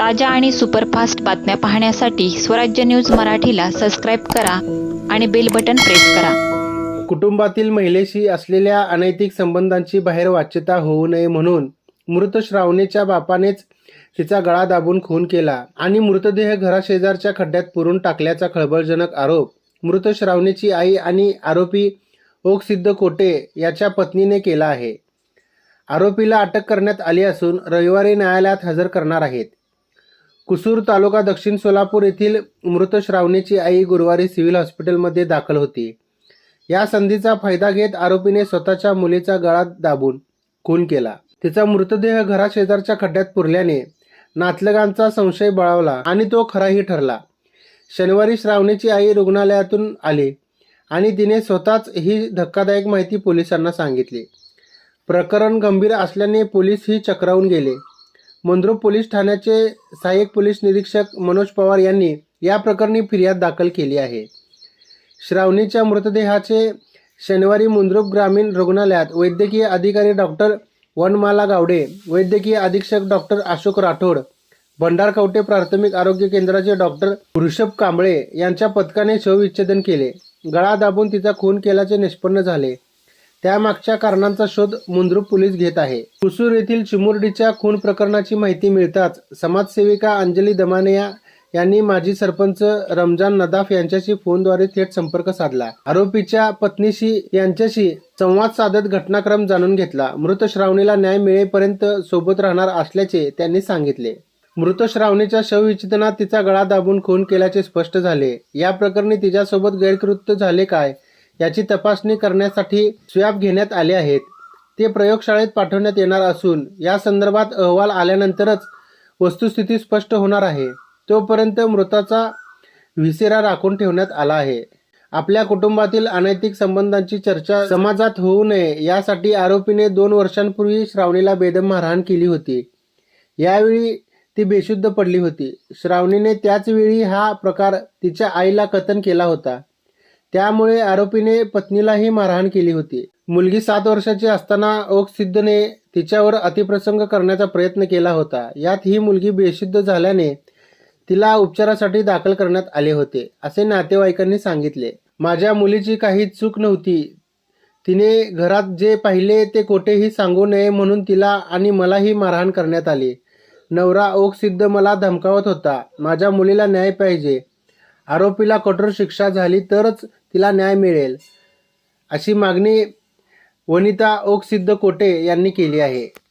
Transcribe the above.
ताज्या आणि सुपरफास्ट बातम्या पाहण्यासाठी स्वराज्य न्यूज मराठीला सबस्क्राईब करा आणि बेल बटन प्रेस करा. कुटुंबातील महिलेशी असलेल्या अनैतिक संबंधांची बाहेर वाच्यता होऊ नये म्हणून मृत श्रावणीच्या बापानेच तिचा गळा दाबून खून केला आणि मृतदेह घराशेजारच्या खड्ड्यात पुरून टाकल्याचा खळबळजनक आरोप. मृत श्रावणीची आई आणि आरोपी ओकसिद्ध कोटे याच्या पत्नीने केला आहे. आरोपीला अटक करण्यात आली असून रविवारी न्यायालयात हजर करणार आहेत. कुसूर तालुका दक्षिण सोलापूर येथील मृत श्रावणीची आई गुरुवारी सिव्हिल हॉस्पिटलमध्ये दाखल होती. या संधीचा फायदा घेत आरोपीने स्वतःच्या मुलीचा गळा दाबून खून केला. तिचा मृतदेह घराशेजारच्या खड्ड्यात पुरल्याने नातलगांचा संशय बळावला आणि तो खराही ठरला. शनिवारी श्रावणीची आई रुग्णालयातून आली आणि तिने स्वतःच ही धक्कादायक माहिती पोलिसांना सांगितली. प्रकरण गंभीर असल्याने पोलीस ही चक्रावून गेले. मंद्रुप पोलीस ठाण्याचे सहाय्यक पोलीस निरीक्षक मनोज पवार यांनी या प्रकरणी फिर्याद दाखल केली आहे. श्रावणीच्या मृतदेहाचे शनिवारी मुंद्रुप ग्रामीण रुग्णालयात वैद्यकीय अधिकारी डॉक्टर वनमाला गावडे वैद्यकीय अधीक्षक डॉक्टर अशोक राठोड भंडारकवटे प्राथमिक आरोग्य केंद्राचे डॉक्टर वृषभ कांबळे यांच्या पथकाने शवविच्छेदन केले. गळा दाबून तिचा खून केल्याचे निष्पन्न झाले. त्यामागच्या कारणांचा शोध मुंद्रुप पोलीस घेत आहे. कुसूर येथील चिमुरडीच्या खून प्रकरणाची माहिती मिळताच समाजसेविका अंजली दमानिया यांनी माजी सरपंच रमजान नदाफ यांच्याशी फोनद्वारे थेट संपर्क साधला. आरोपीच्या पत्नीशी यांच्याशी संवाद साधत घटनाक्रम जाणून घेतला. मृत श्रावणीला न्याय मिळेपर्यंत सोबत राहणार असल्याचे त्यांनी सांगितले. मृत श्रावणीच्या शवविच्छेदनात तिचा गळा दाबून खून केल्याचे स्पष्ट झाले. या प्रकरणी तिच्यासोबत गैरकृत्य झाले काय? याची तपासणी करण्यासाठी स्वॅब घेण्यात आले आहेत. ते प्रयोगशाळेत पाठवण्यात येणार असून या संदर्भात अहवाल आल्यानंतरच वस्तुस्थिती स्पष्ट होणार आहे. तोपर्यंत मृताचा विसेरा राखून ठेवण्यात आला आहे. आपल्या कुटुंबातील अनैतिक संबंधांची चर्चा समाजात होऊ नये यासाठी आरोपीने दोन वर्षांपूर्वी श्रावणीला बेदम मारहाण केली होती. यावेळी ती बेशुद्ध पडली होती. श्रावणीने त्याचवेळी हा प्रकार तिच्या आईला कथन केला होता. त्यामुळे आरोपीने पत्नीलाही मारहाण केली होती. मुलगी सात वर्षाची असताना ओक सिद्धने तिच्यावर अतिप्रसंग करण्याचा प्रयत्न केला होता. यात ही मुलगी बेशुद्ध झाल्याने तिला उपचारासाठी दाखल करण्यात आले होते असे नातेवाईकांनी सांगितले. माझ्या मुलीची काही चूक नव्हती. तिने घरात जे पाहिले ते कोठेही सांगू नये म्हणून तिला आणि मलाही मारहाण करण्यात आली. नवरा ओक सिद्ध मला धमकावत होता. माझ्या मुलीला न्याय पाहिजे. आरोपीला कठोर शिक्षा झाली तरच तिला न्याय मिळेल. अशी मागणी वनिता ओक सिद्ध कोटे यांनी केली आहे.